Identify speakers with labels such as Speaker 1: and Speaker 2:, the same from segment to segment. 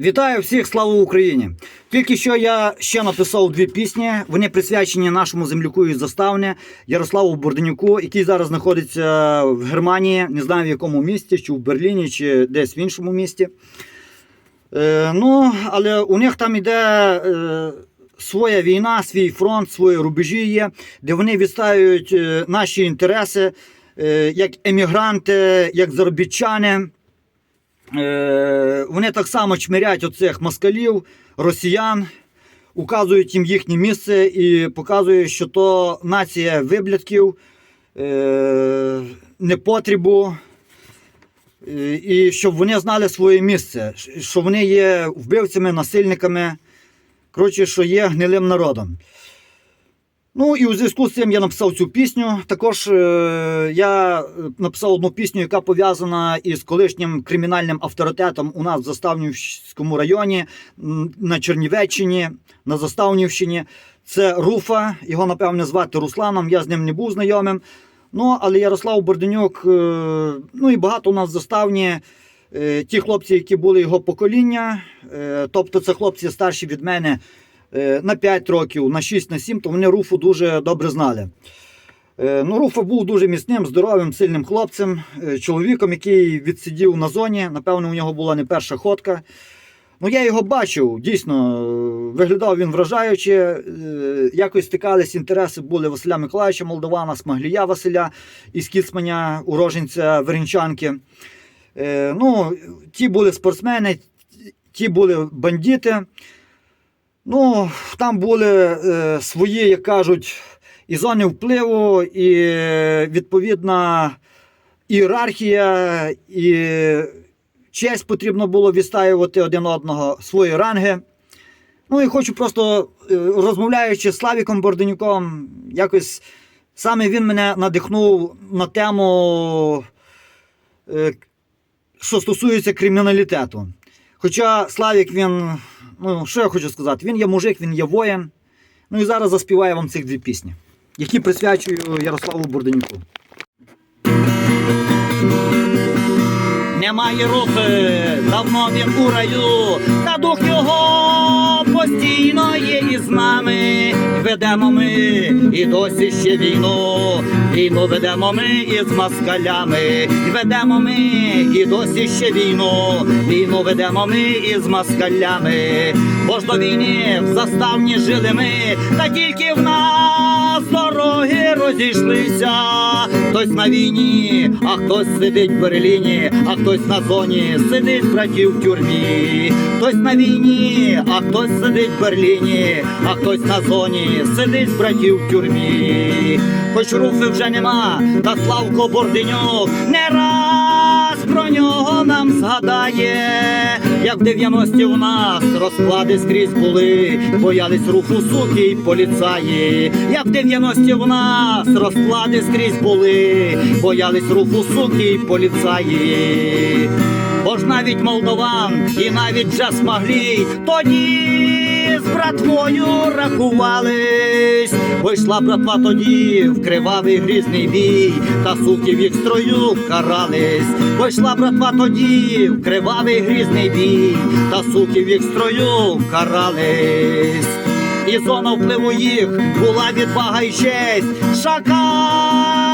Speaker 1: Вітаю всіх, слава Україні! Тільки що я ще написав дві пісні. Вони присвячені нашому земляку із заставни Ярославу Борденюку, який зараз знаходиться в Германії, не знаю в якому місті, чи в Берліні, чи десь в іншому місті. Е, ну, але у них там іде е, своя війна, свій фронт, свої рубежі є, де вони відстають е, наші інтереси е, як емігранти, як заробітчани. Е, вони так само чмирять оцих москалів, росіян, указують їм їхнє місце і показують, що то нація виблядків, е, непотребу, е, і щоб вони знали своє місце, що вони є вбивцями, насильниками, коротше, що є гнилим народом. Ну і у зв'язку з цим я написав цю пісню. Також е, я написав одну пісню, яка пов'язана із колишнім кримінальним авторитетом у нас в Заставнівському районі на Чернівеччині, на Заставнівщині. Це Руфа, його напевне звати Русланом. Я з ним не був знайомим. Ну, але Ярослав Борденюк, е, ну і багато у нас в заставні. е, Ті хлопці, які були його покоління, е, тобто це хлопці старші від мене е, на 5 років, на 6, на 7, то вони Руфу дуже добре знали. Е, Ну, Руфа був дуже міцним, здоровим, сильним хлопцем, е, чоловіком, який відсидів на зоні. Напевно, у нього була не перша ходка. Ну, я його бачив, дійсно, е, виглядав він вражаюче. е, Якось стикались інтереси були Василя Миколаївича Молдована, Смаглія Василя із Кіцманя, уроженця Веренчанки. Е, Ну, ті були спортсмени, ті були бандити. Ну, там були е, свої, як кажуть, і зони впливу, і відповідна ієрархія, і честь потрібно було відстаювати один одного свої ранги. Ну і хочу просто, е, розмовляючи з Славіком Борденюком, якось саме він мене надихнув на тему, е, що стосується криміналітету. Хоча Славік він, ну що я хочу сказати, він є мужик, він є воїн. Ну і зараз заспіваю вам цих дві пісні, які присвячую Ярославу Бурденюку. Немає рухи, давно він у раю, та дух його постійно є із нами. Ведемо ми і досі ще війну. Війну ведемо ми із москалями. Ведемо ми і досі ще війну. Війну ведемо ми із москалями. Бо ж до війни в заставні жили ми, та тільки в нас розійшлися. Хтось на війні, а хтось сидить в Берліні, а хтось на зоні сидить братів в тюрмі. Хтось на війні, а хтось сидить в Берліні, а хтось на зоні сидить братів в тюрмі. Хоч руфи вже нема, та Славко Борденюк не раз про нього нам згадає, як в 90-ті у нас розклади скрізь були, боялись руху суки й поліцаї, як в 90-ті у нас розклади скрізь були, боялись руху суки й поліцаї. Бо ж навіть молдован і навіть вже смаглій тоді з братвою рахувались. Вийшла братва тоді в кривавий грізний бій, та суки в їх строю карались. Вийшла братва тоді в кривавий грізний бій, та суки в їх строю карались. І зона впливу їх була відвага й честь. Шакали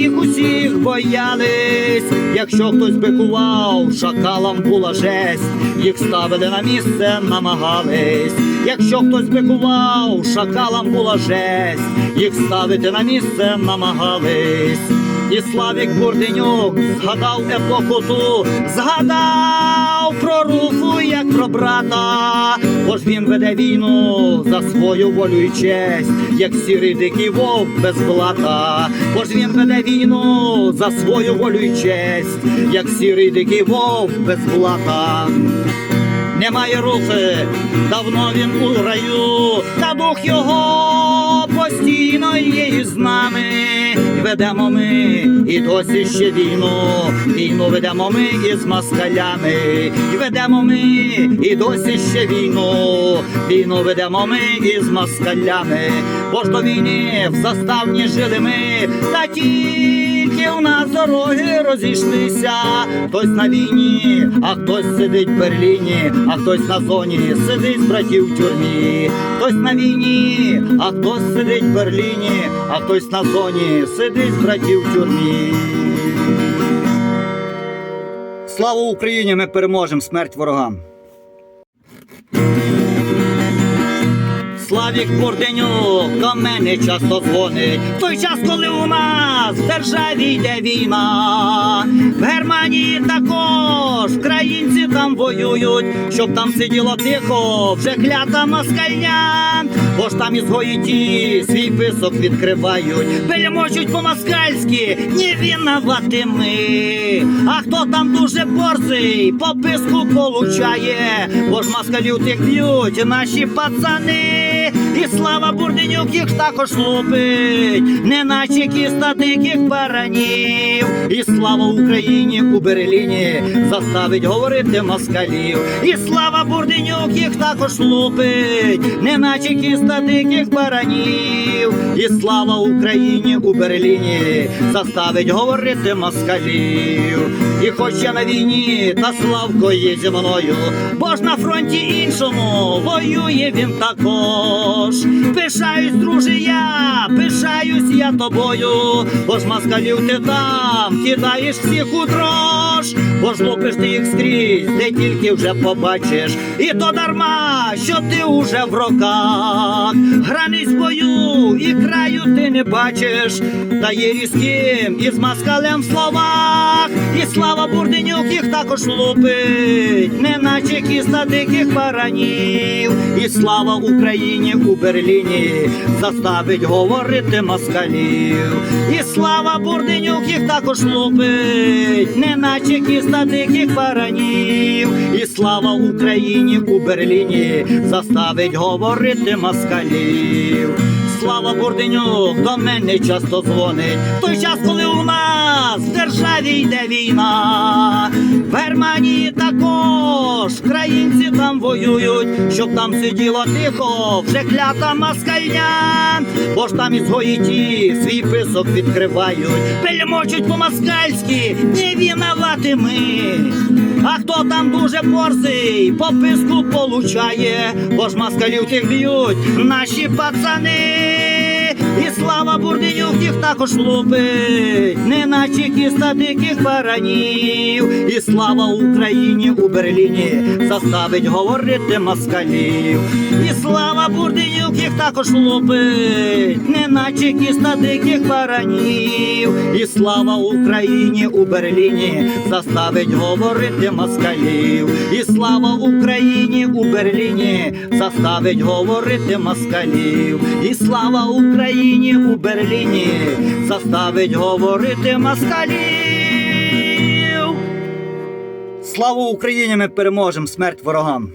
Speaker 1: їх усіх боялись. Якщо хтось бикував, шакалам була жесть. Їх ставили на місце, намагались. Якщо хтось бикував, шакалам була жесть. Їх ставити на місце намагались. І Славік Бурденюк згадав епоху ту, згадав про руфу, як про брата, бо ж він веде війну за свою волю і честь, як сірий дикий вовк без блата, бо ж він веде війну за свою волю і честь, як сірий дикий вовк без блата. Немає рухи, давно він у раю, та дух його постійно є з нами. Ведемо ми і досі ще війну, війну ведемо ми із москалями, і ведемо ми і досі ще війну, війну ведемо ми із москалями, бо ж до війни в заставні жили ми, та дороги розійшлися. Хтось на війні, а хтось сидить в Берліні, а хтось на зоні сидить з братів в тюрмі. Хтось на війні, а хтось сидить в Берліні, а хтось на зоні сидить з братів в тюрмі. Слава Україні! Ми переможемо смерть ворогам. Славік Бурденюк до мене часто дзвонить в той час, коли у нас в державі йде війна. В Германії також українці там воюють, щоб там сиділо тихо, вже клята москальня. Бо ж там ізгої ті свій писок відкривають, бельмочуть по-москальськи, не винувати ми. А хто там дуже борзий, по писку получає, бо ж москалів тих б'ють наші пацани. Слава Бурденюк їх також лупить, неначе кіста диких баранів. І слава Україні у Берліні заставить говорити москалів. І слава Бурденюк їх також лупить, неначе кіста диких баранів. І слава Україні у Берліні заставить говорити москалів. І хоч я на війні, та Славко є зі мною, бо ж на фронті іншому воює він також. Пишаюсь, друже, я, пишаюсь я тобою, бо ж москалів ти там кидаєш всіх у дрож, бо ж лупиш ти їх скрізь, де тільки вже побачиш, і то дарма, що ти уже в роках, границь бою і краю ти не бачиш, та є різким із москалем в словах, і слава Бурденюк їх також лупить, неначе кіста диких баранів, і слава Україні у Берліні заставить говорити москалів, і слава Бурденюк їх також лупить, неначе кіста диких баранів, і слава Україні у Берліні заставить говорити москалів. Слава Бурденюк до мене часто дзвонить в той час, коли нас в державі йде війна. В Германії також українці там воюють, щоб там сиділо тихо, вже клята москальня. Бо ж там ізгої ті свій писок відкривають, пельмочуть по-москальськи, не винувати ми. А хто там дуже борзий, по писку получає, бо ж москалів б'ють наші пацани. І слава Бурденюк їх також лупить, неначе кіста диких баранів. І слава Україні у Берліні заставить говорити москалів. І слава Бурденюк їх також лупить, неначе кіста диких баранів. І слава Україні у Берліні заставить говорити москалів. І слава Україні у Берліні заставить говорити москалів. І слава Україні у Берліні заставить говорити москалів. Слава Україні! Ми переможемо смерть ворогам.